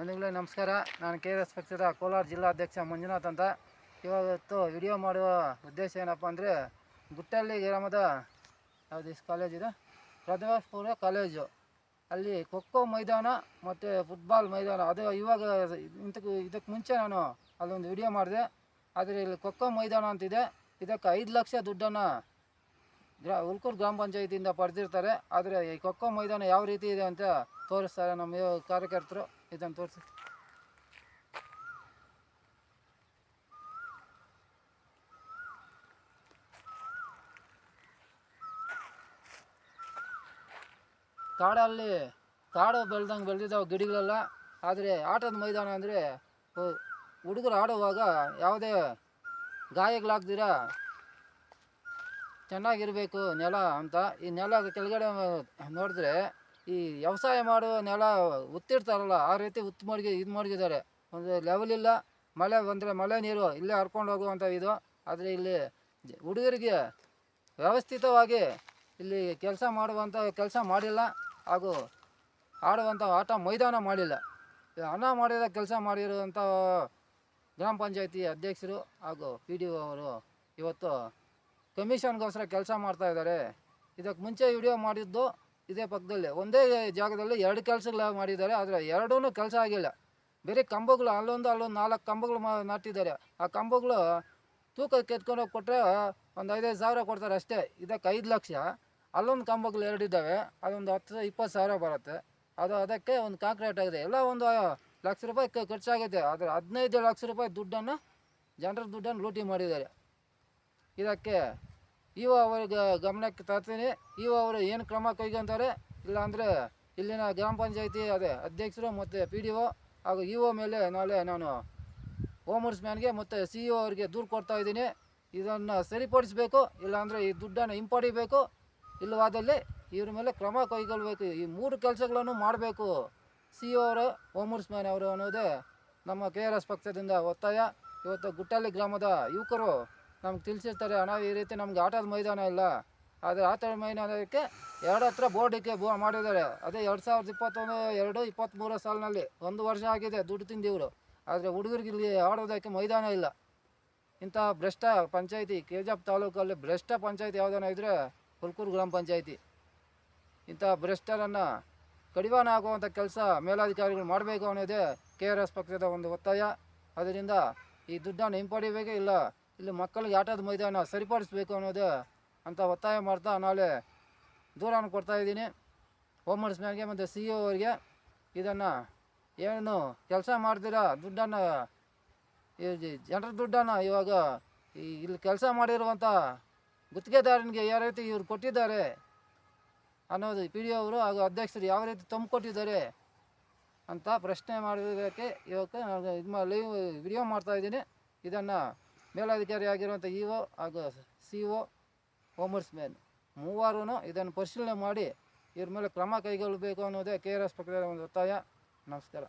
ಒಂದುಗಳೇ ನಮಸ್ಕಾರ. ನಾನು K S ಪಕ್ಷದ ಕೋಲಾರ ಜಿಲ್ಲಾಧ್ಯಕ್ಷ ಮಂಜುನಾಥ್ ಅಂತ. ಇವತ್ತು ವಿಡಿಯೋ ಮಾಡುವ ಉದ್ದೇಶ ಏನಪ್ಪ ಅಂದರೆ, ಗುಟ್ಟಳ್ಳಿ ಗ್ರಾಮದ, ಯಾವುದು ಕಾಲೇಜ್ ಇದೆ? ಪ್ರಥಮಪುರ ಕಾಲೇಜು ಅಲ್ಲಿ ಖೋಖೋ ಮೈದಾನ ಮತ್ತು ಫುಟ್ಬಾಲ್ ಮೈದಾನ. ಅದು ಇವಾಗ ಇಂತಕ್ಕೆ ಇದಕ್ಕೆ ಮುಂಚೆ ನಾನು ಅಲ್ಲೊಂದು ವಿಡಿಯೋ ಮಾಡಿದೆ. ಆದರೆ ಇಲ್ಲಿ ಖೋಖೋ ಮೈದಾನ ಅಂತಿದೆ. ಇದಕ್ಕೆ ಐದು ಲಕ್ಷ ದುಡ್ಡನ್ನು ಗ್ರಾ ಉಲ್ಕೂರು ಗ್ರಾಮ ಪಂಚಾಯತಿಯಿಂದ ಪಡೆದಿರ್ತಾರೆ. ಆದರೆ ಈ ಖೋಖೋ ಮೈದಾನ ಯಾವ ರೀತಿ ಇದೆ ಅಂತ ತೋರಿಸ್ತಾರೆ ನಮ್ಮ ಕಾರ್ಯಕರ್ತರು. ಇದನ್ನು ತೋರಿಸಿ ಕಾಡಲ್ಲಿ ಕಾಡು ಬೆಳ್ದಂಗೆ ಬೆಳೆದಿದ್ದಾವೆ ಗಿಡಗಳೆಲ್ಲ. ಆದರೆ ಆಟದ ಮೈದಾನ ಅಂದರೆ ಹುಡುಗರು ಆಡುವಾಗ ಯಾವುದೇ ಗಾಯಗಳಾಗ್ದಿರ ಚೆನ್ನಾಗಿರಬೇಕು ನೆಲ ಅಂತ. ಈ ನೆಲ ಕೆಳಗಡೆ ನೋಡಿದ್ರೆ ಈ ವ್ಯವಸಾಯ ಮಾಡುವ ನೆಲ ಉತ್ತಿರ್ತಾರಲ್ಲ ಆ ರೀತಿ ಉತ್ತು ಮಡಗಿ, ಇದು ಮಡಗಿದ್ದಾರೆ ಒಂದು ಲೆವೆಲ್ ಇಲ್ಲ, ಮಳೆ ಬಂದರೆ ಮಳೆ ನೀರು ಇಲ್ಲೇ ಹರ್ಕೊಂಡು ಹೋಗುವಂಥ ಇದು. ಆದರೆ ಇಲ್ಲಿ ಹುಡುಗರಿಗೆ ವ್ಯವಸ್ಥಿತವಾಗಿ ಇಲ್ಲಿ ಕೆಲಸ ಮಾಡುವಂಥ ಕೆಲಸ ಮಾಡಿಲ್ಲ, ಹಾಗೂ ಆಡುವಂಥ ಆಟ ಮೈದಾನ ಮಾಡಿಲ್ಲ. ಅನ್ನ ಮಾಡಿದ ಕೆಲಸ ಮಾಡಿರುವಂಥ ಗ್ರಾಮ ಪಂಚಾಯತಿ ಅಧ್ಯಕ್ಷರು ಹಾಗೂ ಪಿ ಡಿ ಒ ಅವರು ಇವತ್ತು ಕಮಿಷನ್ಗೋಸ್ಕರ ಕೆಲಸ ಮಾಡ್ತಾ ಇದ್ದಾರೆ. ಇದಕ್ಕೆ ಮುಂಚೆ ವಿಡಿಯೋ ಮಾಡಿದ್ದು ಇದೇ ಪಕ್ಕದಲ್ಲಿ. ಒಂದೇ ಜಾಗದಲ್ಲಿ ಎರಡು ಕೆಲಸಗಳು ಮಾಡಿದ್ದಾರೆ, ಆದರೆ ಎರಡೂ ಕೆಲಸ ಆಗಿಲ್ಲ. ಬೇರೆ ಕಂಬಗಳು, ಅಲ್ಲೊಂದು ಅಲ್ಲೊಂದು ನಾಲ್ಕು ಕಂಬಗಳು ಮಾ, ನಾಟಿದ್ದಾರೆ. ಆ ಕಂಬಗಳು ತೂಕ ಕೆತ್ಕೊಂಡು ಹೋಗಿ ಕೊಟ್ಟರೆ ಒಂದು ಐದೈದು ಸಾವಿರ ಕೊಡ್ತಾರೆ ಅಷ್ಟೇ. ಇದಕ್ಕೆ ಐದು ಲಕ್ಷ. ಅಲ್ಲೊಂದು ಕಂಬಗಳು ಎರಡಿದ್ದಾವೆ ಅದೊಂದು ಹತ್ತು, ಇಪ್ಪತ್ತು ಸಾವಿರ ಬರುತ್ತೆ. ಅದು ಅದಕ್ಕೆ ಒಂದು ಕಾಂಕ್ರೀಟ್ ಆಗಿದೆ. ಎಲ್ಲ ಒಂದು ಲಕ್ಷ ರೂಪಾಯಿ ಖರ್ಚಾಗುತ್ತೆ ಖರ್ಚಾಗೈತೆ. ಆದರೆ ಹದಿನೈದು ಲಕ್ಷ ರೂಪಾಯಿ ದುಡ್ಡನ್ನು, ಜನರ ದುಡ್ಡನ್ನು ಲೂಟಿ ಮಾಡಿದ್ದಾರೆ. ಇದಕ್ಕೆ ಇವ ಅವರ ಗಮನಕ್ಕೆ ತರ್ತೀನಿ. ಇವ ಅವರು ಏನು ಕ್ರಮ ಕೈಗೊಂತಾರೆ, ಇಲ್ಲಾಂದರೆ ಇಲ್ಲಿನ ಗ್ರಾಮ ಪಂಚಾಯತಿ ಅದೇ ಅಧ್ಯಕ್ಷರು ಮತ್ತು ಪಿ ಡಿ ಒ ಹಾಗೂ ಇ ಒ ಮೇಲೆ ನಾಳೆ ನಾನು ಹೋಮರ್ಸ್ ಮ್ಯಾನ್ಗೆ ಮತ್ತು ಸಿ ಇ ಅವರಿಗೆ ದೂರು ಕೊಡ್ತಾ ಇದ್ದೀನಿ. ಇದನ್ನು ಸರಿಪಡಿಸಬೇಕು, ಇಲ್ಲಾಂದರೆ ಈ ದುಡ್ಡನ್ನು ಹಿಂಪಡಿಬೇಕು. ಇಲ್ಲವಾದಲ್ಲಿ ಇವ್ರ ಮೇಲೆ ಕ್ರಮ ಕೈಗೊಳ್ಳಬೇಕು ಈ ಮೂರು ಕೆಲಸಗಳನ್ನು ಮಾಡಬೇಕು. ಸಿ ಇ ಅವರು ಹೋಮ್ಸ್ ಮ್ಯಾನ್ ಅವರು ಅನ್ನೋದೇ ನಮ್ಮ ಕೆ ಆರ್ ಎಸ್ ಪಕ್ಷದಿಂದ ಒತ್ತಾಯ. ಇವತ್ತು ಗುಟ್ಟಳ್ಳಿ ಗ್ರಾಮದ ಯುವಕರು ನಮ್ಗೆ ತಿಳಿಸಿರ್ತಾರೆ, ಅಣ್ಣ, ಈ ರೀತಿ ನಮ್ಗೆ ಆಟದ ಮೈದಾನ ಇಲ್ಲ. ಆದರೆ ಆಟದ ಮೈದಾನಕ್ಕೆ ಎರಡು ಹತ್ರ ಬೋರ್ಡಿಗೆ ಬೋ, ಮಾಡಿದ್ದಾರೆ. ಅದೇ ಎರಡು ಸಾವಿರದ ಇಪ್ಪತ್ತೊಂದು, ಎರಡು ಇಪ್ಪತ್ತ್ಮೂರು ಸಾಲಿನಲ್ಲಿ ಒಂದು ವರ್ಷ ಆಗಿದೆ ದುಡ್ಡು ತಿಂದಿವರು ಆದರೆ ಹುಡುಗರಿಗೆ ಇಲ್ಲಿ ಆಡೋದಕ್ಕೆ ಮೈದಾನ ಇಲ್ಲ. ಇಂಥ ಭ್ರಷ್ಟ ಪಂಚಾಯಿತಿ ಕೆ ಜಿ ಎಫ್ ತಾಲೂಕಲ್ಲಿ ಭ್ರಷ್ಟ ಪಂಚಾಯಿತಿ ಯಾವುದಾನ ಇದ್ದರೆ ಹುಲ್ಕೂರು ಗ್ರಾಮ ಪಂಚಾಯಿತಿ. ಇಂಥ ಭ್ರಷ್ಟರನ್ನು ಕಡಿವಾಣ ಆಗುವಂಥ ಕೆಲಸ ಮೇಲಾಧಿಕಾರಿಗಳು ಮಾಡಬೇಕು ಅನ್ನೋದೇ ಕೆ ಆರ್ ಎಸ್ ಪಕ್ಷದ ಒಂದು ಒತ್ತಾಯ. ಅದರಿಂದ ಈ ದುಡ್ಡನ್ನು ಹಿಂಪಡಿಬೇಕೇ ಇಲ್ಲ. ಇಲ್ಲಿ ಮಕ್ಕಳಿಗೆ ಆಟದ ಮೈದಾನ ಸರಿಪಡಿಸ್ಬೇಕು ಅನ್ನೋದು ಅಂತ ಒತ್ತಾಯ ಮಾಡ್ತಾ ನಾಳೆ ದೂರನ ಕೊಡ್ತಾ ಇದ್ದೀನಿ. ಹೋಮ್ ಮಿನಿಸ್ಟರ್ಗೆ ಮತ್ತು ಸಿ ಇ ಅವರಿಗೆ ಇದನ್ನು ಏನು ಕೆಲಸ ಮಾಡ್ತೀರಾ ದುಡ್ಡನ್ನು ಈ ಜನರ ದುಡ್ಡನ್ನು ಇವಾಗ ಈ ಇಲ್ಲಿ ಕೆಲಸ ಮಾಡಿರುವಂಥ ಗುತ್ತಿಗೆದಾರನಿಗೆ ಯಾವ ರೀತಿ ಇವ್ರು ಕೊಟ್ಟಿದ್ದಾರೆ ಅನ್ನೋದು ಪಿ ಡಿ ಅವರು ಹಾಗೂ ಅಧ್ಯಕ್ಷರು ಯಾವ ರೀತಿ ತಂದುಕೊಟ್ಟಿದ್ದಾರೆ ಅಂತ ಪ್ರಶ್ನೆ ಮಾಡೋದಕ್ಕೆ ಇವಾಗ ನಾನು ಇದು ಲೈವ್ ವಿಡಿಯೋ ಮಾಡ್ತಾಯಿದ್ದೀನಿ ಇದನ್ನು ಮೇಲಾಧಿಕಾರಿ ಆಗಿರುವಂಥ ಇ ಒ ಹಾಗೂ ಸಿ ಒ ಕಾಮರ್ಸ್ ಮ್ಯಾನ್ ಮೂವರು ಇದನ್ನು ಪರಿಶೀಲನೆ ಮಾಡಿ ಇವ್ರ ಮೇಲೆ ಕ್ರಮ ಕೈಗೊಳ್ಳಬೇಕು ಅನ್ನೋದೇ ಕೆ ಆರ್ ಎಸ್ ಪಕ್ಷದ ಒಂದು ಒತ್ತಾಯ. ನಮಸ್ಕಾರ.